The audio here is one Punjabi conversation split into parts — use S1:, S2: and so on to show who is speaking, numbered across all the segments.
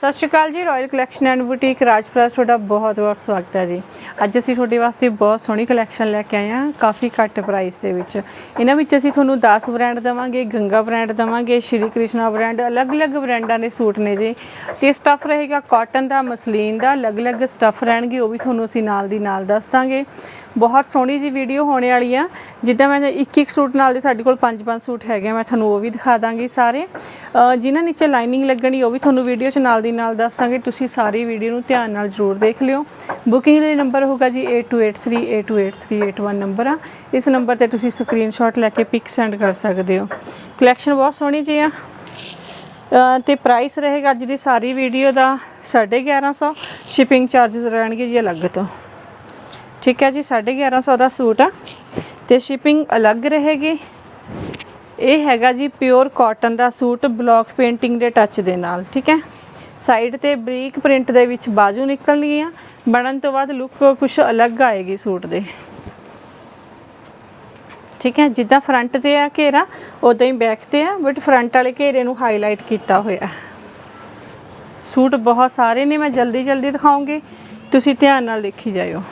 S1: ਸਤਿ ਸ਼੍ਰੀ ਅਕਾਲ ਜੀ Royal Collection and boutique Rajpura ਤੁਹਾਡਾ ਬਹੁਤ ਬਹੁਤ ਸਵਾਗਤ ਹੈ ਜੀ। ਅੱਜ ਅਸੀਂ ਤੁਹਾਡੇ ਵਾਸਤੇ ਬਹੁਤ ਸੋਹਣੀ ਕਲੈਕਸ਼ਨ ਲੈ ਕੇ ਆਏ ਹਾਂ, ਕਾਫੀ ਘੱਟ ਪ੍ਰਾਈਸ ਦੇ ਵਿੱਚ। ਇਹਨਾਂ ਵਿੱਚ ਅਸੀਂ ਤੁਹਾਨੂੰ 10 ਬ੍ਰਾਂਡ ਦਵਾਂਗੇ, ਗੰਗਾ ਬ੍ਰਾਂਡ ਦਵਾਂਗੇ, ਸ਼੍ਰੀ ਕ੍ਰਿਸ਼ਨਾ ਬ੍ਰਾਂਡ, ਅਲੱਗ-ਅਲੱਗ ਬ੍ਰਾਂਡਾਂ ਦੇ ਸੂਟ ਨੇ ਜੀ। ਤੇ ਸਟੱਫ ਰਹੇਗਾ ਕਾਟਨ ਦਾ, ਮਸਲੀਨ ਦਾ, ਅਲੱਗ-ਅਲੱਗ ਸਟੱਫ ਰਹਿਣਗੇ, ਉਹ ਵੀ ਤੁਹਾਨੂੰ ਅਸੀਂ ਨਾਲ ਦੀ ਨਾਲ ਦੱਸ ਦਾਂਗੇ। ਬਹੁਤ ਸੋਹਣੀ ਜੀ ਵੀਡੀਓ ਹੋਣੇ ਵਾਲੀ ਆ। ਜਿੱਦਾਂ ਮੈਂ ਇੱਕ ਇੱਕ ਸੂਟ ਨਾਲ ਦੇ ਸਾਡੇ ਕੋਲ ਪੰਜ ਪੰਜ ਸੂਟ ਹੈਗੇ ਆ, ਮੈਂ ਤੁਹਾਨੂੰ ਉਹ ਵੀ ਦਿਖਾ ਦਾਂਗੀ ਸਾਰੇ। ਅ, ਜਿਨ੍ਹਾਂ ਨੀਚੇ ਲਾਈਨਿੰਗ ਲੱਗਣੀ ਉਹ ਵੀ ਤੁਹਾਨੂੰ ਵੀਡੀਓ 'ਚ ਨਾਲ ਦੀ ਨਾਲ ਦੱਸਾਂਗੇ। ਤੁਸੀਂ ਸਾਰੀ ਵੀਡੀਓ ਨੂੰ ਧਿਆਨ ਨਾਲ ਜ਼ਰੂਰ ਦੇਖ ਲਿਓ। ਬੁਕਿੰਗ ਲਈ ਨੰਬਰ ਹੋਗਾ ਜੀ 8283828381 ਨੰਬਰ ਆ। ਇਸ ਨੰਬਰ ਤੇ ਤੁਸੀਂ ਸਕਰੀਨਸ਼ਾਟ ਲੈ ਕੇ ਪਿਕ ਸੈਂਡ ਕਰ ਸਕਦੇ ਹੋ। ਕਲੈਕਸ਼ਨ ਬਹੁਤ ਸੋਹਣੀ ਜੀ ਆ। ਅ, ਤੇ ਪ੍ਰਾਈਸ ਰਹੇਗਾ ਅੱਜ ਦੀ ਸਾਰੀ ਵੀਡੀਓ ਦਾ 1150 ਸ਼ਿਪਿੰਗ ਚਾਰजेस ਰਹਿਣਗੇ ਜੀ ਅਲੱਗ ਤੋਂ। ਠੀਕ ਹੈ ਜੀ 1150 ਦਾ ਸੂਟ ਆ ਤੇ ਸ਼ਿਪਿੰਗ ਅਲੱਗ ਰਹੇਗੀ। ਇਹ ਹੈਗਾ ਜੀ ਪਿਓਰ ਕਾਟਨ ਦਾ ਸੂਟ ਬਲੌਕ ਪੇਂਟਿੰਗ ਦੇ ਟੱਚ ਦੇ ਨਾਲ, ਠੀਕ ਹੈ। ਸਾਈਡ ਤੇ ਬਰੀਕ ਪ੍ਰਿੰਟ ਦੇ ਵਿੱਚ ਬਾਜੂ ਨਿਕਲਣੀ ਆ। ਬਣਨ ਤੋਂ ਬਾਅਦ ਲੁੱਕ ਕੁਝ ਅਲੱਗ ਆਏਗੀ ਸੂਟ ਦੇ। ਠੀਕ ਹੈ, ਜਿੱਦਾਂ ਫਰੰਟ ਤੇ ਆ ਘੇਰਾ, ਉਦਾਂ ਹੀ ਬੈਕ ਤੇ ਆ ਬਟ ਫਰੰਟ ਵਾਲੇ ਘੇਰੇ ਨੂੰ ਹਾਈਲਾਈਟ ਕੀਤਾ ਹੋਇਆ। ਸੂਟ ਬਹੁਤ ਸਾਰੇ ਨੇ, ਮੈਂ ਜਲਦੀ ਜਲਦੀ ਦਿਖਾਉਂਗੀ। ਤੁਸੀਂ ਧਿਆਨ ਨਾਲ ਦੇਖੀ ਜਾਇਓ।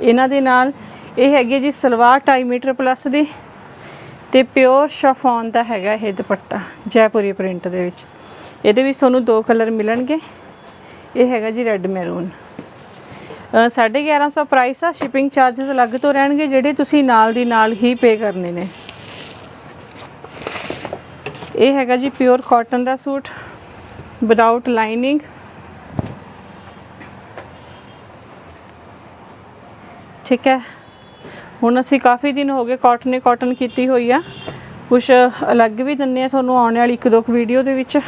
S1: ਇਹਨਾਂ ਦੇ ਨਾਲ ਇਹ ਹੈਗੀ ਜੀ ਸਲਵਾਰ 2.5 ਮੀਟਰ ਪਲੱਸ ਦੀ ਤੇ ਪਿਓਰ ਸ਼ਫੋਨ ਦਾ ਹੈਗਾ ਇਹ ਦੁਪੱਟਾ, ਜੈਪੁਰੀ ਪ੍ਰਿੰਟ ਦੇ ਵਿੱਚ। ਇਹਦੇ ਵਿੱਚ ਤੁਹਾਨੂੰ ਦੋ ਕਲਰ ਮਿਲਣਗੇ। ਇਹ ਹੈਗਾ ਜੀ ਰੈੱਡ ਮੈਰੂਨ। 1150 ਪ੍ਰਾਈਸ ਆ ਸ਼ਿਪਿੰਗ ਚਾਰजेस ਅਲੱਗ ਤੋਂ ਰਹਿਣਗੇ, ਜਿਹੜੇ ਤੁਸੀਂ ਨਾਲ ਦੀ ਨਾਲ ਹੀ ਪੇ ਕਰਨੇ ਨੇ। ਇਹ ਹੈਗਾ ਜੀ ਪਿਓਰ ਕਾਟਨ ਦਾ ਸੂਟ ਵਿਦਆਊਟ ਲਾਈਨਿੰਗ ਠੀਕ ਹੈ। ਹੁਣ ਅਸੀਂ ਕਾਫੀ ਦਿਨ ਹੋ ਗਏ ਕਾਟਨ ਹੀ ਕਾਟਨ ਕੀਤੀ ਹੋਈ ਆ। ਕੁਝ ਅਲੱਗ ਵੀ ਦਿੰਨੇ ਆ ਤੁਹਾਨੂੰ ਆਉਣ ਵਾਲੀ ਇੱਕ ਦੋ ਵੀਡੀਓ ਦੇ ਵਿੱਚ।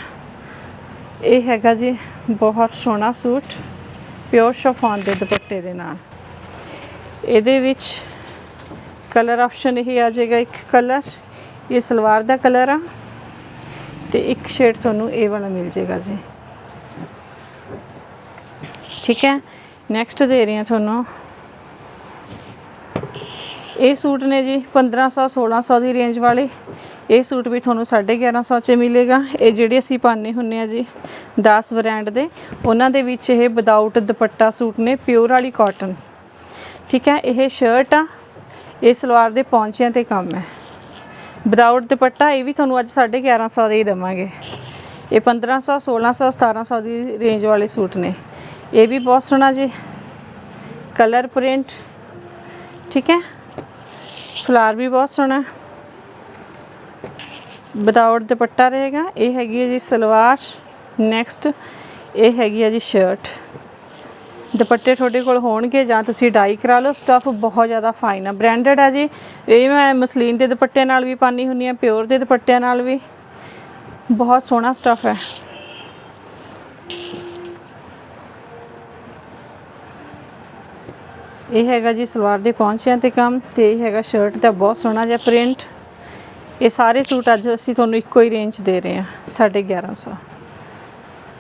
S1: ਇਹ ਹੈਗਾ ਜੀ ਬਹੁਤ ਸੋਹਣਾ ਸੂਟ ਪਿਓਰ ਸ਼ਫਾਨ ਦੇ ਦੁਪੱਟੇ ਦੇ ਨਾਲ। ਇਹਦੇ ਵਿੱਚ ਕਲਰ ਆਪਸ਼ਨ ਇਹ ਆ ਜਾਏਗਾ ਇੱਕ ਕਲਰ ਇਹ ਸਲਵਾਰ ਦਾ ਕਲਰ ਆ ਤੇ ਇੱਕ ਸ਼ੇਡ ਤੁਹਾਨੂੰ ਇਹ ਵਾਲਾ ਮਿਲ ਜਾਏਗਾ ਜੀ। ਠੀਕ ਹੈ। ਨੈਕਸਟ ਦੇ ਰਹੀ ਹਾਂ ਤੁਹਾਨੂੰ ਇਹ ਸੂਟ ਨੇ ਜੀ 1500 1600 ਦੀ ਰੇਂਜ ਵਾਲੇ। ਇਹ ਸੂਟ ਵੀ ਤੁਹਾਨੂੰ 1150 ਚ ਮਿਲੇਗਾ। ਇਹ ਜਿਹੜੇ ਅਸੀਂ ਪਾਣੇ ਹੁੰਨੇ ਆ ਜੀ 10 ਬ੍ਰਾਂਡ ਦੇ, ਉਹਨਾਂ ਦੇ ਵਿੱਚ ਇਹ ਵਿਦਆਊਟ ਦੁਪੱਟਾ ਸੂਟ ਨੇ ਪਿਓਰ ਵਾਲੀ ਕਾਟਨ ਠੀਕ ਹੈ, ਇਹ ਸ਼ਰਟ ਆ, ਇਹ ਸਲਵਾਰ ਦੇ ਪੌਂਚਿਆਂ ਤੇ ਕੰਮ ਹੈ। ਵਿਦਆਊਟ ਦੁਪੱਟਾ ਇਹ ਵੀ ਤੁਹਾਨੂੰ ਅੱਜ 1150 ਦੇ ਹੀ ਦਵਾਂਗੇ। ਇਹ 1500 1600 1700 ਦੀ ਰੇਂਜ ਵਾਲੇ ਸੂਟ ਨੇ। ਇਹ ਵੀ ਬਹੁਤ ਸੋਹਣਾ ਜੀ। ਕਲਰ ਪ੍ਰਿੰਟ ਠੀਕ ਹੈ ਫਲਾਰ ਵੀ ਬਹੁਤ ਸੋਹਣਾ ਵਿਦਆਊਟ ਦੁਪੱਟਾ ਰਹੇਗਾ। ਇਹ ਹੈਗੀ ਹੈ ਜੀ ਸਲਵਾਰ। ਨੈਕਸਟ ਇਹ ਹੈਗੀ ਹੈ ਜੀ ਸ਼ਰਟ ਦੁਪੱਟੇ ਤੁਹਾਡੇ ਕੋਲ ਹੋਣਗੇ ਜਾਂ ਤੁਸੀਂ ਡਾਈ ਕਰਾ ਲਓ। ਸਟੱਫ ਬਹੁਤ ਜ਼ਿਆਦਾ ਫਾਈਨ ਆ। ਬ੍ਰਾਂਡਡ ਆ ਜੀ। ਇਹ ਮੈਂ ਮਸਲੀਨ ਦੇ ਦੁਪੱਟੇ ਨਾਲ ਵੀ ਪਾਣੀ ਹੁੰਨੀ ਆ ਪਿਓਰ ਦੇ ਦੁਪੱਟਿਆਂ ਨਾਲ ਵੀ। ਬਹੁਤ ਸੋਹਣਾ ਸਟੱਫ ਹੈ। ਇਹ ਹੈਗਾ ਜੀ ਸਲਵਾਰ ਦੇ ਪੌਂਚਿਆਂ ਤੇ ਕੰਮ ਤੇ ਇਹ ਹੈਗਾ ਸ਼ਰਟ ਦਾ ਬਹੁਤ ਸੋਹਣਾ ਜਿਹਾ ਪ੍ਰਿੰਟ ਇਹ ਸਾਰੇ ਸੂਟ ਅੱਜ ਅਸੀਂ ਤੁਹਾਨੂੰ ਇੱਕੋ ਹੀ ਰੇਂਜ ਦੇ ਰਹੇ ਹਾਂ 1150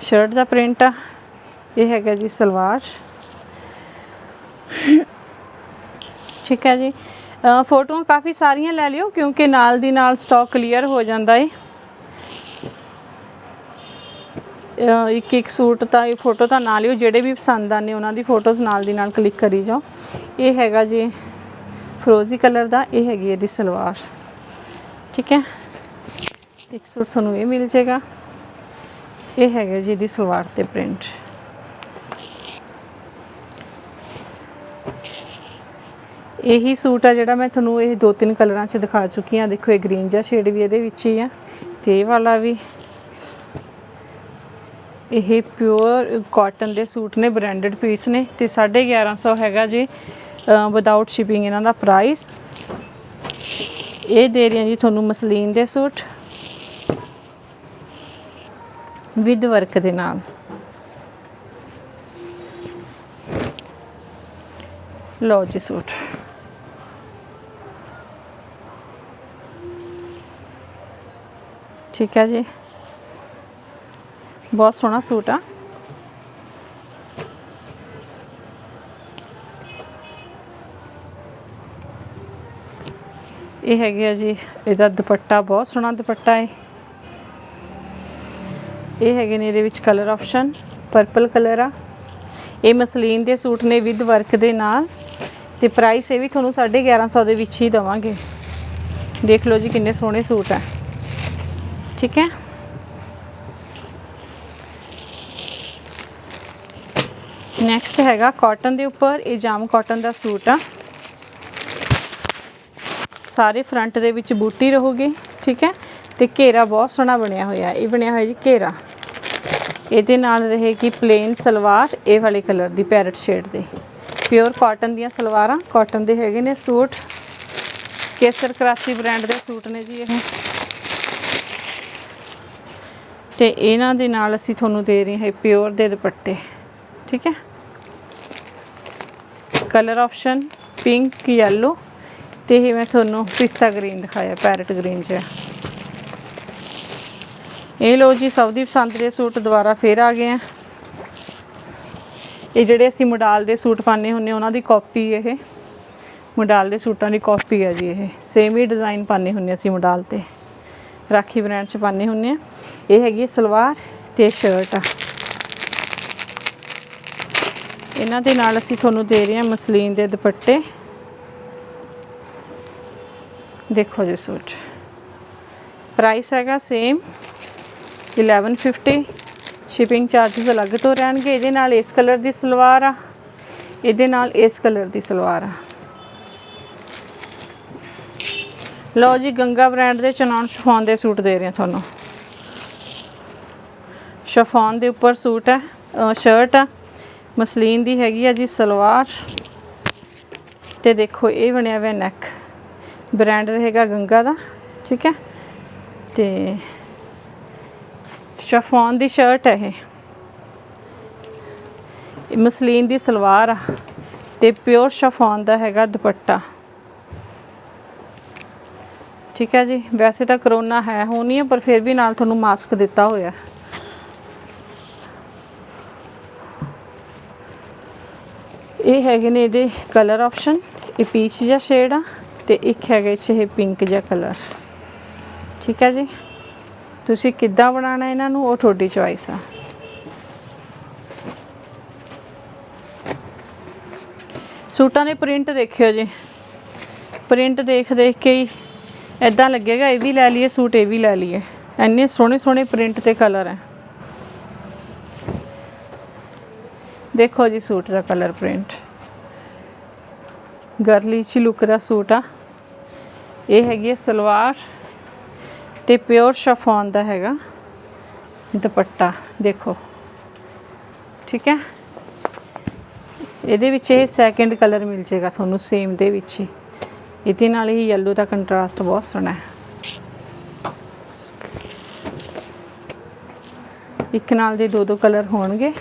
S1: ਸ਼ਰਟ ਦਾ ਪ੍ਰਿੰਟ ਆ, ਇਹ ਹੈਗਾ ਜੀ ਸਲਵਾਰ। ਠੀਕ ਹੈ ਜੀ। ਫੋਟੋਆਂ ਕਾਫੀ ਸਾਰੀਆਂ ਲੈ ਲਿਓ ਕਿਉਂਕਿ ਨਾਲ ਦੀ ਨਾਲ ਸਟਾਕ ਕਲੀਅਰ ਹੋ ਜਾਂਦਾ ਏ। ਇੱਕ ਇੱਕ ਸੂਟ ਤਾਂ ਇਹ ਫੋਟੋ ਤਾਂ ਨਾਲ ਲਿਓ ਜਿਹੜੇ ਵੀ ਪਸੰਦ ਆਨੇ ਉਹਨਾਂ ਦੀ ਫੋਟੋਜ਼ ਨਾਲ ਦੀ ਨਾਲ ਕਲਿੱਕ ਕਰੀ ਜਾਓ। ਇਹ ਹੈਗਾ ਜੀ ਫਰੋਜ਼ੀ ਕਲਰ ਦਾ, ਇਹ ਹੈਗੀ ਇਹਦੀ ਸਲਵਾਰ। ਠੀਕ ਹੈ? ਇੱਕ ਸੂਟ ਤੁਹਾਨੂੰ ਇਹ ਮਿਲ ਜਾਏਗਾ। ਇਹ ਹੈਗਾ ਜੀ ਇਹਦੀ ਸਲਵਾਰ ਤੇ ਪ੍ਰਿੰਟ। ਇਹੀ ਸੂਟ ਆ ਜਿਹੜਾ ਮੈਂ ਤੁਹਾਨੂੰ ਇਹ ਦੋ ਤਿੰਨ ਕਲਰਾਂ 'ਚ ਦਿਖਾ ਚੁੱਕੀ ਹਾਂ। ਦੇਖੋ, ਇਹ ਗ੍ਰੀਨ ਜਿਹਾ ਸ਼ੇਡ ਵੀ ਇਹਦੇ ਵਿੱਚ ਹੀ ਆ ਤੇ ਇਹ ਵਾਲਾ ਵੀ। ਇਹ ਪਿਓਰ ਕਾਟਨ ਦੇ ਸੂਟ ਨੇ ਬ੍ਰਾਂਡਡ ਪੀਸ ਨੇ ਤੇ 1150 ਹੈਗਾ ਜੀ ਵਿਦਆਊਟ ਸ਼ਿਪਿੰਗ ਇਹਨਾਂ ਦਾ ਪ੍ਰਾਈਸ ਇਹ ਦੇ ਰਹੀ ਹਾਂ ਜੀ ਤੁਹਾਨੂੰ ਮਸਲੀਨ ਦੇ ਸੂਟ ਵਿਦ ਵਰਕ ਦੇ ਨਾਲ। ਲਓ ਜੀ ਸੂਟ। ਠੀਕ ਹੈ ਜੀ। ਬਹੁਤ ਸੋਹਣਾ ਸੂਟ ਆ। ਇਹ ਹੈਗੇ ਆ ਜੀ, ਇਹਦਾ ਦੁਪੱਟਾ ਬਹੁਤ ਸੋਹਣਾ ਦੁਪੱਟਾ ਹੈ ਇਹ ਹੈਗੇ ਨੇ ਇਹਦੇ ਵਿੱਚ ਕਲਰ ਆਪਸ਼ਨ ਪਰਪਲ ਕਲਰ ਆ। ਇਹ ਮਸਲੀਨ ਦੇ ਸੂਟ ਨੇ ਵਿਦ ਵਰਕ ਦੇ ਨਾਲ। ਤੇ ਪ੍ਰਾਈਸ ਇਹ ਵੀ ਤੁਹਾਨੂੰ 1150 ਦੇ ਵਿੱਚ ਹੀ ਦਵਾਂਗੇ। ਦੇਖ ਲਓ ਜੀ ਕਿੰਨੇ ਸੋਹਣੇ ਸੂਟ ਆ। ਠੀਕ ਹੈ? ਨੈਕਸਟ ਹੈਗਾ ਕਾਟਨ ਦੇ ਉੱਪਰ, ਇਹ ਜਾਮ ਕਾਟਨ ਦਾ ਸੂਟ ਆ। ਸਾਰੇ ਫਰੰਟ ਦੇ ਵਿੱਚ ਬੂਟੀ ਰਹੂਗੀ, ਠੀਕ ਹੈ? ਤੇ ਘੇਰਾ ਬਹੁਤ ਸੋਹਣਾ ਬਣਿਆ ਹੋਇਆ, ਇਹ ਬਣਿਆ ਹੋਇਆ ਜੀ ਘੇਰਾ। ਇਹਦੇ ਨਾਲ ਰਹੇਗੀ ਪਲੇਨ ਸਲਵਾਰ, ਇਹ ਵਾਲੇ ਕਲਰ ਦੀ ਪੈਰਟ ਸ਼ੇਡ ਦੇ। ਪਿਓਰ ਕਾਟਨ ਦੀਆਂ ਸਲਵਾਰਾਂ ਕਾਟਨ ਦੇ ਹੈਗੇ ਨੇ ਸੂਟ। ਕੇਸਰ ਕਰਾਚੀ ਬ੍ਰਾਂਡ ਦੇ ਸੂਟ ਨੇ ਜੀ ਇਹ। ਤੇ ਇਹਨਾਂ ਦੇ ਨਾਲ ਅਸੀਂ ਤੁਹਾਨੂੰ ਦੇ ਰਹੇ ਹਾਂ ਪਿਓਰ ਦੇ ਦੁਪੱਟੇ, ਠੀਕ ਹੈ? ਕਲਰ ਆਪਸ਼ਨ ਪਿੰਕ ਯੈਲੋ ਤੇ ਇਹ ਮੈਂ ਤੁਹਾਨੂੰ ਪਿਸਤਾ ਗ੍ਰੀਨ ਦਿਖਾਇਆ ਪੈਰਟ ਗ੍ਰੀਨ ਚ। ਇਹ ਲੋ ਜੀ, ਸਭ ਦੀ ਪਸੰਦ ਦੇ ਸੂਟ ਦੁਬਾਰਾ ਫੇਰ ਆ ਗਏ ਆ। ਇਹ ਜਿਹੜੇ ਅਸੀਂ ਮੋਡਲ ਦੇ ਸੂਟ ਪਾਣੇ ਹੁੰਨੇ ਉਹਨਾਂ ਦੀ ਕਾਪੀ ਇਹ। ਮੋਡਲ ਦੇ ਸੂਟਾਂ ਦੀ ਕਾਪੀ ਹੈ ਜੀ ਇਹ। ਸੇਮ ਹੀ ਡਿਜ਼ਾਈਨ ਪਾਣੇ ਹੁੰਨੇ ਅਸੀਂ ਮੋਡਲ ਤੇ। ਰਾਖੀ ਬ੍ਰਾਂਡ ਚ ਪਾਣੇ ਹੁੰਨੇ ਆ ਇਹ ਹੈਗੀ ਹੈ ਸਲਵਾਰ ਤੇ ਸ਼ਰਟ ਆ ਇਹਨਾਂ ਦੇ ਨਾਲ ਅਸੀਂ ਤੁਹਾਨੂੰ ਦੇ ਰਹੇ ਹਾਂ ਮਸਲੀਨ ਦੇ ਦੁਪੱਟੇ। ਦੇਖੋ ਜੀ ਸੂਟ। ਪ੍ਰਾਈਸ ਹੈਗਾ ਸੇਮ 1150 ਸ਼ਿਪਿੰਗ ਚਾਰजेस ਅਲੱਗ ਤੋਂ ਰਹਿਣਗੇ। ਇਹਦੇ ਨਾਲ ਇਸ ਕਲਰ ਦੀ ਸਲਵਾਰ ਆ। ਇਹਦੇ ਨਾਲ ਇਸ ਕਲਰ ਦੀ ਸਲਵਾਰ ਆ। ਲਓ ਜੀ, ਗੰਗਾ ਬ੍ਰਾਂਡ ਦੇ ਚਨਾਨ ਸ਼ਫੋਨ ਦੇ ਸੂਟ ਦੇ ਰਹੇ ਹਾਂ ਤੁਹਾਨੂੰ। ਸ਼ਫੋਨ ਦੇ ਉੱਪਰ ਸੂਟ ਹੈ ਸ਼ਰਟ ਆ। ਮਸਲੀਨ ਦੀ ਹੈਗੀ ਆ ਜੀ ਸਲਵਾਰ। ਤੇ ਦੇਖੋ, ਇਹ ਬਣਿਆ ਹੋਇਆ ਨੈਕ ਬ੍ਰਾਂਡ ਰਹੇਗਾ ਗੰਗਾ ਦਾ, ਠੀਕ ਹੈ? ਤੇ ਸ਼ਫੋਨ ਦੀ ਸ਼ਰਟ ਹੈ ਇਹ। ਮਸਲੀਨ ਦੀ ਸਲਵਾਰ ਆ। ਤੇ ਪਿਓਰ ਸ਼ਫੋਨ ਦਾ ਹੈਗਾ ਦੁਪੱਟਾ। ਠੀਕ ਹੈ ਜੀ? ਵੈਸੇ ਤਾਂ ਕਰੋਨਾ ਹੈ ਹੋਣੀ ਹੈ ਪਰ ਫਿਰ ਵੀ ਨਾਲ ਤੁਹਾਨੂੰ ਮਾਸਕ ਦਿੱਤਾ ਹੋਇਆ। ਇਹ ਹੈਗੇ ਨੇ ਇਹਦੇ ਕਲਰ ਆਪਸ਼ਨ ਇਹ ਪੀਚ ਜਿਹਾ ਸ਼ੇਡ ਆ ਤੇ ਇੱਕ ਹੈਗਾ ਇਹ 'ਚ ਇਹ ਪਿੰਕ ਜਿਹਾ ਕਲਰ ਠੀਕ ਹੈ ਜੀ? ਤੁਸੀਂ ਕਿੱਦਾਂ ਬਣਾਉਣਾ ਇਹਨਾਂ ਨੂੰ? ਉਹ ਤੁਹਾਡੀ ਚੋਇਸ ਆ। ਸੂਟਾਂ ਦੇ ਪ੍ਰਿੰਟ ਦੇਖਿਓ ਜੀ। ਪ੍ਰਿੰਟ ਦੇਖ ਦੇਖ ਕੇ ਹੀ ਐਦਾਂ ਲੱਗੇਗਾ, ਇਹ ਵੀ ਲੈ ਲਈਏ ਸੂਟ, ਇਹ ਵੀ ਲੈ ਲਈਏ। ਐਨੇ ਸੋਹਣੇ ਸੋਹਣੇ ਪ੍ਰਿੰਟ ਤੇ ਕਲਰ ਹੈ ਦੇਖੋ ਜੀ ਸੂਟ ਦਾ ਕਲਰ ਪ੍ਰਿੰਟ ਗਰਲੀ ਚ ਲੁੱਕ ਦਾ ਸੂਟ ਆ। ਇਹ ਹੈਗੀ ਹੈ ਸਲਵਾਰ ਤੇ ਪਿਓਰ ਸ਼ਫੋਨ ਦਾ ਹੈਗਾ। ਦੁਪੱਟਾ, ਦੇਖੋ। ਠੀਕ ਹੈ? ਇਹਦੇ ਵਿੱਚ ਇਹ ਸੈਕੰਡ ਕਲਰ ਮਿਲ ਜੇਗਾ ਤੁਹਾਨੂੰ ਸੇਮ ਦੇ ਵਿੱਚ ਹੀ। ਇਹਦੇ ਨਾਲ ਹੀ ਯੈਲੋ ਦਾ ਕੰਟਰਾਸਟ ਬਹੁਤ ਸੋਹਣਾ ਹੈ। ਇੱਕ ਨਾਲ ਦੇ ਦੋ ਦੋ ਕਲਰ ਹੋਣਗੇ।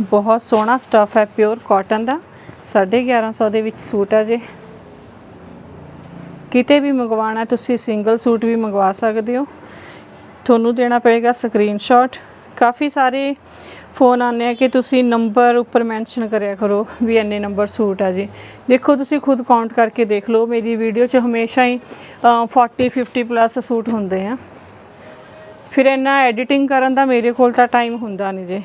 S1: ਬਹੁਤ ਸੋਹਣਾ ਸਟਫ ਹੈ ਪਿਓਰ ਕਾਟਨ ਦਾ। 1150 ਦੇ ਵਿੱਚ ਸੂਟ ਆ ਜੇ। ਕਿਤੇ ਵੀ ਮੰਗਵਾਉਣਾ ਤੁਸੀਂ ਸਿੰਗਲ ਸੂਟ ਵੀ ਮੰਗਵਾ ਸਕਦੇ ਹੋ। ਤੁਹਾਨੂੰ ਦੇਣਾ ਪਏਗਾ ਸਕਰੀਨਸ਼ਾਟ ਕਾਫੀ ਸਾਰੇ ਫੋਨ ਆਉਂਦੇ ਆ ਕਿ ਤੁਸੀਂ ਨੰਬਰ ਉੱਪਰ ਮੈਂਸ਼ਨ ਕਰਿਆ ਕਰੋ ਵੀ ਇੰਨੇ ਨੰਬਰ ਸੂਟ ਆ ਜੀ। ਦੇਖੋ ਤੁਸੀਂ ਖੁਦ ਕਾਊਂਟ ਕਰਕੇ ਦੇਖ ਲਓ। ਮੇਰੀ ਵੀਡੀਓ 'ਚ ਹਮੇਸ਼ਾ ਹੀ ਅ, 40 50 ਪਲੱਸ ਸੂਟ ਹੁੰਦੇ ਆ। ਫਿਰ ਇੰਨਾ ਐਡੀਟਿੰਗ ਕਰਨ ਦਾ ਮੇਰੇ ਕੋਲ ਤਾਂ ਟਾਈਮ ਹੁੰਦਾ ਨਹੀਂ ਜੀ।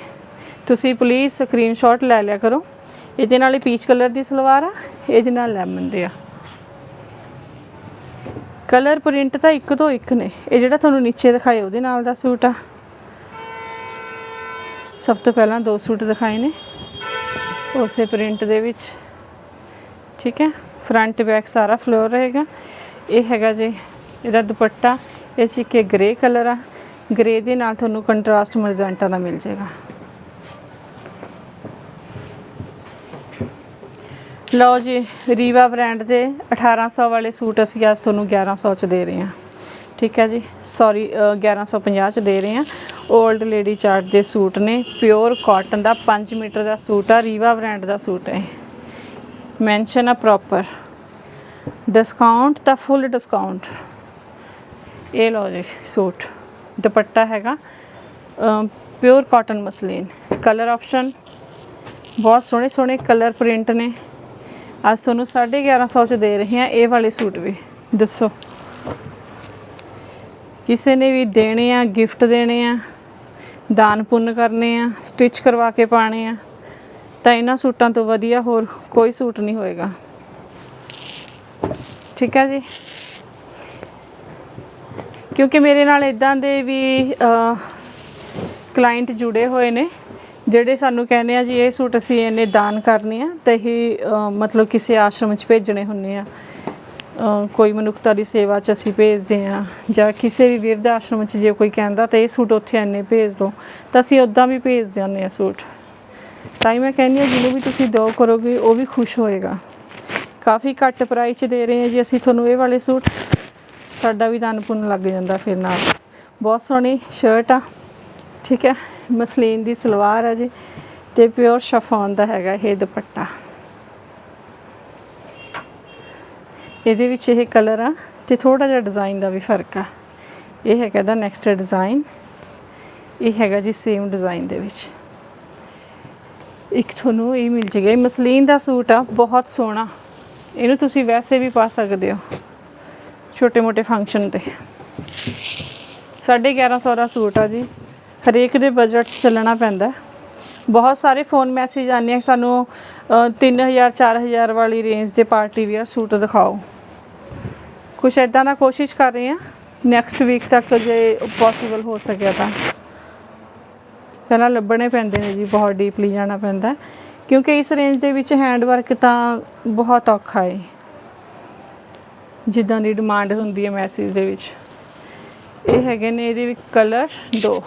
S1: ਤੁਸੀਂ ਪਲੀਜ਼ ਸਕਰੀਨਸ਼ਾਟ ਲੈ ਲਿਆ ਕਰੋ। ਇਹਦੇ ਨਾਲ ਹੀ ਪੀਚ ਕਲਰ ਦੀ ਸਲਵਾਰ ਆ, ਇਹਦੇ ਨਾਲ ਲੈਮਨ ਦੇ ਆ। ਕਲਰ ਪ੍ਰਿੰਟ ਤਾਂ ਇੱਕ ਤੋਂ ਇੱਕ ਨੇ। ਇਹ ਜਿਹੜਾ ਤੁਹਾਨੂੰ ਨੀਚੇ ਦਿਖਾਏ, ਉਹਦੇ ਨਾਲ ਦਾ ਸੂਟ ਆ। ਸਭ ਤੋਂ ਪਹਿਲਾਂ ਦੋ ਸੂਟ ਦਿਖਾਏ ਨੇ, ਉਸੇ ਪ੍ਰਿੰਟ ਦੇ ਵਿੱਚ। ਠੀਕ ਹੈ? ਫਰੰਟ ਬੈਕ ਸਾਰਾ ਫਲੋਰ ਰਹੇਗਾ। ਇਹ ਹੈਗਾ ਜੀ, ਇਹਦਾ ਦੁਪੱਟਾ। ਇਹ 'ਚ ਇੱਕ ਗ੍ਰੇ ਕਲਰ ਆ। ਗ੍ਰੇ ਦੇ ਨਾਲ ਤੁਹਾਨੂੰ ਕੰਟਰਾਸਟ ਮਰਜੈਂਟਾ ਦਾ ਮਿਲ ਜਾਏਗਾ। ਲਓ ਜੀ, ਰੀਵਾ ਬ੍ਰਾਂਡ ਦੇ 1800 ਵਾਲੇ ਸੂਟ ਅਸੀਂ ਅੱਜ ਤੁਹਾਨੂੰ 1100 ਚ ਦੇ ਰਹੇ ਹਾਂ। ਠੀਕ ਹੈ ਜੀ ਸੌਰੀ 1150 ਚ ਦੇ ਰਹੇ ਹਾਂ। 올ਡ ਲੇਡੀ ਚਾਰਟ ਦੇ ਸੂਟ ਨੇ ਪਿਓਰ ਕਾਟਨ ਦਾ 5 ਮੀਟਰ ਦਾ ਸੂਟ ਆ, ਰੀਵਾ ਬ੍ਰਾਂਡ ਦਾ ਸੂਟ ਹੈ। ਮੈਂਸ਼ਨ ਆ ਪ੍ਰੋਪਰ ਡਿਸਕਾਊਂਟ ਤਾਂ ਫੁੱਲ ਡਿਸਕਾਊਂਟ ਇਹ ਲਓ ਜੀ ਸੂਟ, ਦੁਪੱਟਾ ਹੈਗਾ। Pure cotton muslin. Colour option ਬਹੁਤ ਸੋਹਣੇ ਸੋਹਣੇ ਕਲਰ ਪ੍ਰਿੰਟ ਨੇ। ਅੱਜ ਤੁਹਾਨੂੰ 1150 ਚ ਦੇ ਰਹੇ ਹਾਂ, ਇਹ ਵਾਲੇ ਸੂਟ ਵੀ। ਦੱਸੋ। ਕਿਸੇ ਨੇ ਵੀ ਦੇਣੇ ਆ ਗਿਫਟ ਦੇਣੇ ਆ, ਦਾਨ ਪੁੰਨ ਕਰਨੇ ਆ ਸਟਿਚ ਕਰਵਾ ਕੇ ਪਾਣੇ ਆ, ਤਾਂ ਇਹਨਾਂ ਸੂਟਾਂ ਤੋਂ ਵਧੀਆ ਹੋਰ ਕੋਈ ਸੂਟ ਨਹੀਂ ਹੋਏਗਾ। ਠੀਕ ਹੈ ਜੀ? ਕਿਉਂਕਿ ਮੇਰੇ ਨਾਲ ਇਦਾਂ ਦੇ ਵੀ ਕਲਾਇੰਟ ਜੁੜੇ ਹੋਏ ਨੇ। ਜਿਹੜੇ ਸਾਨੂੰ ਕਹਿੰਦੇ ਆ ਜੀ, ਇਹ ਸੂਟ ਅਸੀਂ ਇਹਨੇ ਦਾਨ ਕਰਨੇ ਆ ਤੇ ਇਹ ਮਤਲਬ ਕਿਸੇ ਆਸ਼ਰਮ 'ਚ ਭੇਜਣੇ ਹੁੰਨੇ ਆ। ਕੋਈ ਮਨੁੱਖਤਾ ਦੀ ਸੇਵਾ 'ਚ ਅਸੀਂ ਭੇਜਦੇ ਆ ਜਾਂ ਕਿਸੇ ਵੀ ਵਿਰਧ ਆਸ਼ਰਮ 'ਚ ਜੇ ਕੋਈ ਕਹਿੰਦਾ ਤਾਂ ਇਹ ਸੂਟ ਉੱਥੇ ਇੰਨੇ ਭੇਜ ਦਿਓ ਤਾਂ ਅਸੀਂ ਉਦਾਂ ਵੀ ਭੇਜ ਦਿੰਦੇ ਆ ਸੂਟ। ਤਾਂ ਹੀ ਮੈਂ ਕਹਿੰਦੀ ਹਾਂ, ਜਿਹਨੂੰ ਵੀ ਤੁਸੀਂ ਦੋ ਕਰੋਗੇ, ਉਹ ਵੀ ਖੁਸ਼ ਹੋਏਗਾ। ਕਾਫੀ ਘੱਟ ਪ੍ਰਾਈਸ 'ਚ ਦੇ ਰਹੇ ਹਾਂ ਜੀ ਅਸੀਂ ਤੁਹਾਨੂੰ ਇਹ ਵਾਲੇ ਸੂਟ। ਸਾਡਾ ਵੀ ਦਾਨ ਪੁੰਨ ਲੱਗ ਜਾਂਦਾ ਫਿਰ ਨਾਲ। ਬਹੁਤ ਸੋਹਣੀ ਸ਼ਰਟ ਆ, ਠੀਕ ਹੈ। ਮਸਲੀਨ ਦੀ ਸਲਵਾਰ ਆ ਜੀ ਤੇ ਪਿਓਰ ਸ਼ਫਾਨ ਦਾ ਹੈਗਾ ਇਹ ਦੁਪੱਟਾ। ਇਹਦੇ ਵਿੱਚ ਇਹ ਕਲਰ ਆ ਤੇ ਥੋੜਾ ਜਿਹਾ ਡਿਜ਼ਾਈਨ ਦਾ ਵੀ ਫ਼ਰਕ ਆ। ਇਹ ਹੈਗਾ ਦਾ ਨੈਕਸਟ ਡਿਜ਼ਾਈਨ ਇਹ ਹੈਗਾ ਜੀ ਸੇਮ ਡਿਜ਼ਾਈਨ ਦੇ ਵਿੱਚ। ਇੱਕ ਤੁਹਾਨੂੰ ਇਹ ਮਿਲ ਜੇਗਾ ਮਸਲੀਨ ਦਾ ਸੂਟ ਆ, ਬਹੁਤ ਸੋਹਣਾ। ਇਹਨੂੰ ਤੁਸੀਂ ਵੈਸੇ ਵੀ ਪਾ ਸਕਦੇ ਹੋ, ਛੋਟੇ ਮੋਟੇ ਫੰਕਸ਼ਨ ਤੇ। 1150 ਦਾ ਸੂਟ ਆ ਜੀ। ਹਰੇਕ ਦੇ ਬਜਟ 'ਚ ਚੱਲਣਾ ਪੈਂਦਾ ਬਹੁਤ ਸਾਰੇ ਫੋਨ ਮੈਸੇਜ ਆਉਂਦੇ ਆ ਕਿ ਸਾਨੂੰ ਅ, 3000 4000 ਵਾਲੀ ਰੇਂਜ ਦੇ ਪਾਰਟੀ ਵੀਅਰ ਸੂਟ ਦਿਖਾਓ। ਕੁਛ ਇਦਾਂ ਦਾ ਕੋਸ਼ਿਸ਼ ਕਰ ਰਹੇ ਆ ਨੈਕਸਟ ਵੀਕ ਤੱਕ ਜੇ ਪੋਸੀਬਲ ਹੋ ਸਕਿਆ ਤਾਂ। ਪਹਿਲਾਂ ਲੱਭਣੇ ਪੈਂਦੇ ਨੇ ਜੀ ਬਹੁਤ ਡੀਪਲੀ ਜਾਣਾ ਪੈਂਦਾ ਕਿਉਂਕਿ ਇਸ ਰੇਂਜ ਦੇ ਵਿੱਚ ਹੈਂਡ ਵਰਕ ਤਾਂ ਬਹੁਤ ਔਖਾ ਹੈ। ਜਿੱਦਾਂ ਦੀ ਡਿਮਾਂਡ ਹੁੰਦੀ ਹੈ ਮੈਸੇਜ ਦੇ ਵਿੱਚ। ਇਹ ਹੈਗੇ ਨੇ ਇਹਦੇ ਵਿੱਚ ਕਲਰ ਦੋ।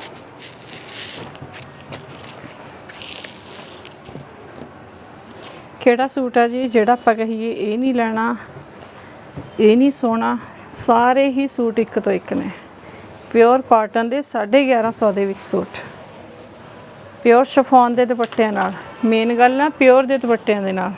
S1: ਕਿਹੜਾ ਸੂਟ ਆ ਜੀ? ਜਿਹੜਾ ਆਪਾਂ ਕਹੀਏ ਇਹ ਨਹੀਂ ਲੈਣਾ, ਇਹ ਨਹੀਂ ਸੋਹਣਾ, ਸਾਰੇ ਹੀ ਸੂਟ ਇੱਕ ਤੋਂ ਇੱਕ ਨੇ। ਪਿਓਰ ਕਾਟਨ ਦੇ 1150 ਦੇ ਵਿੱਚ ਸੂਟ। ਪਿਓਰ ਸ਼ਫੋਨ ਦੇ ਦੁਪੱਟਿਆਂ ਨਾਲ। ਮੇਨ ਗੱਲ ਨਾ ਪਿਓਰ ਦੇ ਦੁਪੱਟਿਆਂ ਦੇ ਨਾਲ।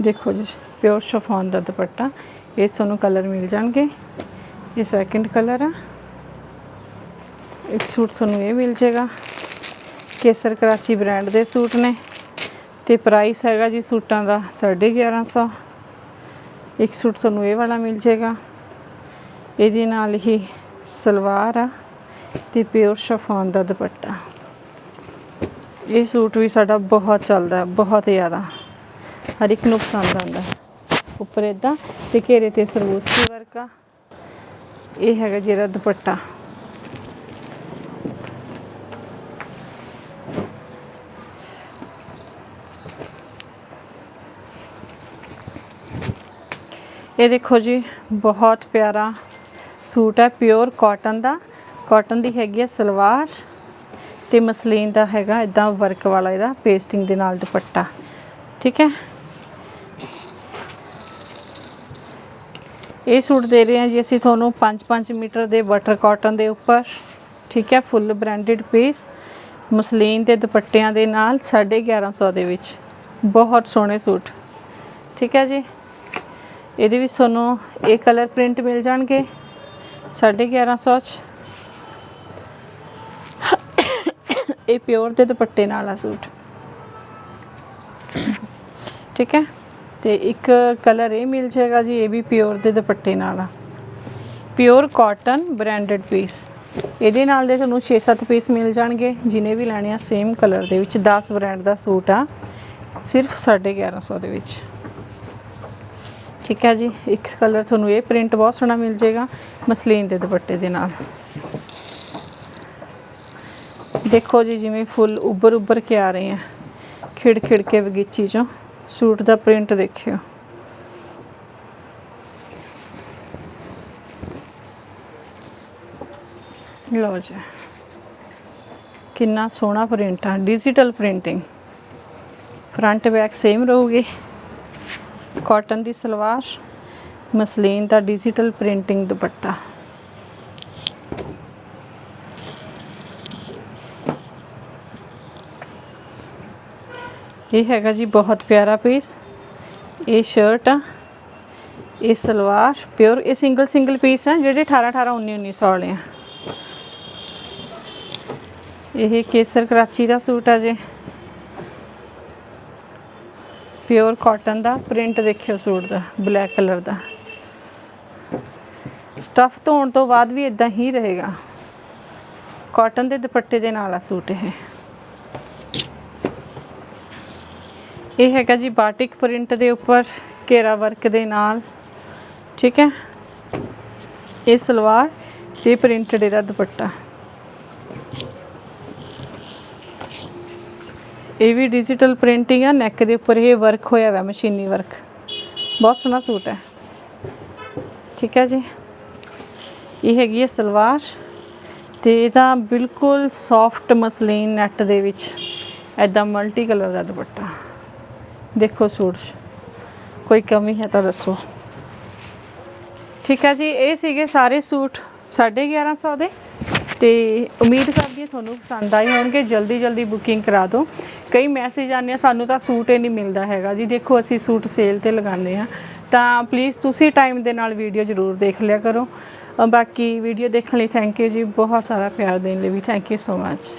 S1: ਦੇਖੋ ਜੀ। ਪਿਓਰ ਸ਼ਫੋਨ ਦਾ ਦੁਪੱਟਾ। ਇਹ ਤੁਹਾਨੂੰ ਕਲਰ ਮਿਲ ਜਾਣਗੇ। ਇਹ ਸੈਕਿੰਡ ਕਲਰ ਆ। ਇੱਕ ਸੂਟ ਤੁਹਾਨੂੰ ਇਹ ਮਿਲ ਜਾਏਗਾ। ਕੇਸਰ ਕਰਾਚੀ ਬ੍ਰਾਂਡ ਦੇ ਸੂਟ ਨੇ। ਤੇ ਪ੍ਰਾਈਸ ਹੈਗਾ ਜੀ ਸੂਟਾਂ ਦਾ 1150 ਇੱਕ ਸੂਟ ਤੁਹਾਨੂੰ ਇਹ ਵਾਲਾ ਮਿਲ ਜਾਏਗਾ। ਇਹਦੇ ਨਾਲ ਹੀ ਸਲਵਾਰ ਆ ਤੇ ਪਿਓਰ ਸ਼ਫੋਨ ਦਾ ਦੁਪੱਟਾ। ਇਹ ਸੂਟ ਵੀ ਸਾਡਾ ਬਹੁਤ ਚੱਲਦਾ, ਬਹੁਤ ਜ਼ਿਆਦਾ। ਹਰ ਇੱਕ ਨੂੰ ਪਸੰਦ ਆਉਂਦਾ। ਉੱਪਰ ਇਦਾਂ ਤੇ ਘੇਰੇ ਤੇ ਸਰਵੂਸੀ ਵਰਕ ਆ ਇਹ ਹੈਗਾ ਜਿਹੜਾ ਦੁਪੱਟਾ ਇਹ ਦੇਖੋ ਜੀ, ਬਹੁਤ ਪਿਆਰਾ ਸੂਟ ਹੈ ਪਿਓਰ ਕਾਟਨ ਦਾ। ਕਾਟਨ ਦੀ ਹੈਗੀ ਹੈ ਸਲਵਾਰ ਤੇ ਮਸਲੀਨ ਦਾ ਹੈਗਾ ਇਦਾਂ ਵਰਕ ਵਾਲਾ ਇਹਦਾ ਪੇਸਟਿੰਗ ਦੇ ਨਾਲ ਦੁਪੱਟਾ। ਠੀਕ ਹੈ? ਇਹ ਸੂਟ ਦੇ ਰਹੇ ਹਾਂ ਜੀ ਅਸੀਂ ਤੁਹਾਨੂੰ 5-5 ਮੀਟਰ ਦੇ ਬਟਰ ਕਾਟਨ ਦੇ ਉੱਪਰ, ਠੀਕ ਹੈ ਫੁੱਲ ਬ੍ਰਾਂਡਡ ਪੀਸ ਮਸਲੀਨ ਦੇ ਦੁਪੱਟਿਆਂ ਦੇ ਨਾਲ 1150 ਦੇ ਵਿੱਚ। ਬਹੁਤ ਸੋਹਣੇ ਸੂਟ, ਠੀਕ ਹੈ ਜੀ। ਇਹਦੇ ਵਿੱਚ ਤੁਹਾਨੂੰ ਇਹ ਕਲਰ ਪ੍ਰਿੰਟ ਮਿਲ ਜਾਣਗੇ 1150 ਚ। ਇਹ ਪਿਓਰ ਦੇ ਦੁਪੱਟੇ ਨਾਲ ਆ ਸੂਟ। ਠੀਕ ਹੈ। ਤੇ ਇੱਕ ਕਲਰ ਇਹ ਮਿਲ ਜਾਏਗਾ ਜੀ, ਇਹ ਵੀ ਪਿਓਰ ਦੇ ਦੁਪੱਟੇ ਨਾਲ ਆ। ਪਿਓਰ ਕਾਟਨ ਬ੍ਰਾਂਡਡ ਪੀਸ ਇਹਦੇ ਨਾਲ ਦੇ ਤੁਹਾਨੂੰ 6-7 ਪੀਸ ਮਿਲ ਜਾਣਗੇ, ਜਿਨੇ ਵੀ ਲੈਣੇ ਆ ਸੇਮ ਕਲਰ ਦੇ ਵਿੱਚ 10 ਬ੍ਰਾਂਡ ਦਾ ਸੂਟ ਆ, ਸਿਰਫ 1150 ਦੇ ਵਿੱਚ। ਠੀਕ ਹੈ ਜੀ, ਇੱਕ ਕਲਰ ਤੁਹਾਨੂੰ ਇਹ ਪ੍ਰਿੰਟ ਬਹੁਤ ਸੋਹਣਾ ਮਿਲ ਜਾਏਗਾ, ਮਸਲੀਨ ਦੇ ਦੁਪੱਟੇ ਦੇ ਨਾਲ। ਦੇਖੋ ਜੀ, ਜਿਵੇਂ ਫੁੱਲ ਉੱਭਰ ਉੱਭਰ ਕੇ ਆ ਰਹੇ ਆ ਖਿੜ ਖਿੜ ਕੇ ਬਗੀਚੀ ਚੋਂ। ਸੂਟ ਦਾ ਪ੍ਰਿੰਟ ਦੇਖਿਓ। ਲਓ ਜੀ। ਕਿੰਨਾ ਸੋਹਣਾ ਪ੍ਰਿੰਟ ਆ digital printing front back same ਰਹੂਗੀ। ਕਾਟਨ ਦੀ ਸਲਵਾਰ, ਮਸਲੀਨ ਦਾ ਡਿਜੀਟਲ ਪ੍ਰਿੰਟਿੰਗ ਦੁਪੱਟਾ। ਇਹ ਹੈਗਾ ਜੀ ਬਹੁਤ ਪਿਆਰਾ ਪੀਸ। ਇਹ ਸ਼ਰਟ ਆ, ਇਹ ਸਲਵਾਰ ਪਿਓਰ ਇਹ ਸਿੰਗਲ ਸਿੰਗਲ ਪੀਸ ਆ ਜਿਹੜੇ 18 18 19 1900 ਵਾਲੇ ਆ। ਇਹ ਕੇਸਰ ਕਰਾਚੀ ਦਾ ਸੂਟ ਆ ਜੀ। ਪਿਓਰ ਕਾਟਨ ਦਾ ਪ੍ਰਿੰਟ ਦੇਖਿਓ ਸੂਟ ਦਾ ਬਲੈਕ ਕਲਰ ਦਾ। ਸਟਫ ਧੋਣ ਤੋਂ ਬਾਅਦ ਵੀ ਇਦਾਂ ਹੀ ਰਹੇਗਾ। ਕਾਟਨ ਦੇ ਦੁਪੱਟੇ ਦੇ ਨਾਲ ਆ ਸੂਟ ਇਹ। ਇਹ ਹੈਗਾ ਜੀ ਬਾਟਿਕ ਪ੍ਰਿੰਟ ਦੇ ਉੱਪਰ ਘੇਰਾ ਵਰਕ ਦੇ ਨਾਲ, ਠੀਕ ਹੈ? ਇਹ ਸਲਵਾਰ ਤੇ ਪ੍ਰਿੰਟਡ ਇਹਦਾ ਦੁਪੱਟਾ। ਇਹ ਵੀ ਡਿਜੀਟਲ ਪ੍ਰਿੰਟਿੰਗ ਆ ਨੈਕ ਦੇ ਉੱਪਰ ਇਹ ਵਰਕ ਹੋਇਆ ਹੋਇਆ ਮਸ਼ੀਨੀ ਵਰਕ ਬਹੁਤ ਸੋਹਣਾ ਸੂਟ ਹੈ। ਠੀਕ ਹੈ ਜੀ? ਇਹ ਹੈਗੀ ਹੈ ਸਲਵਾਰ ਤੇ ਇਹਦਾ ਬਿਲਕੁਲ ਸੌਫਟ ਮਸਲੀਨ ਨੈਟ ਦੇ ਵਿੱਚ ਐਦਾਂ ਮਲਟੀ ਕਲਰ ਦਾ ਦੁਪੱਟਾ। ਦੇਖੋ ਸੂਟ 'ਚ ਕੋਈ ਕਮੀ ਹੈ ਤਾਂ ਦੱਸੋ। ਠੀਕ ਹੈ ਜੀ, ਇਹ ਸੀਗੇ ਸਾਰੇ ਸੂਟ 1150 ਦੇ। ਤੇ ਉਮੀਦ ਕਰਦੀ ਹਾਂ ਤੁਹਾਨੂੰ ਪਸੰਦ ਆਏ ਹੋਣਗੇ। ਜਲਦੀ ਜਲਦੀ ਬੁਕਿੰਗ ਕਰਾ ਦਿਓ। ਕਈ ਮੈਸੇਜ ਆਉਂਦੇ ਆ, ਸਾਨੂੰ ਤਾਂ ਸੂਟ ਹੀ ਨਹੀਂ ਮਿਲਦਾ ਹੈਗਾ ਜੀ। ਦੇਖੋ ਅਸੀਂ ਸੂਟ ਸੇਲ ਤੇ ਲਗਾਉਂਦੇ ਆ ਤਾਂ ਪਲੀਜ਼ ਤੁਸੀਂ ਟਾਈਮ ਦੇ ਨਾਲ ਵੀਡੀਓ ਜ਼ਰੂਰ ਦੇਖ ਲਿਆ ਕਰੋ। ਬਾਕੀ ਵੀਡੀਓ ਦੇਖਣ ਲਈ ਥੈਂਕ ਯੂ ਜੀ। ਬਹੁਤ ਸਾਰਾ ਪਿਆਰ ਦੇਣ ਲਈ ਵੀ ਥੈਂਕ ਯੂ ਸੋ ਮਚ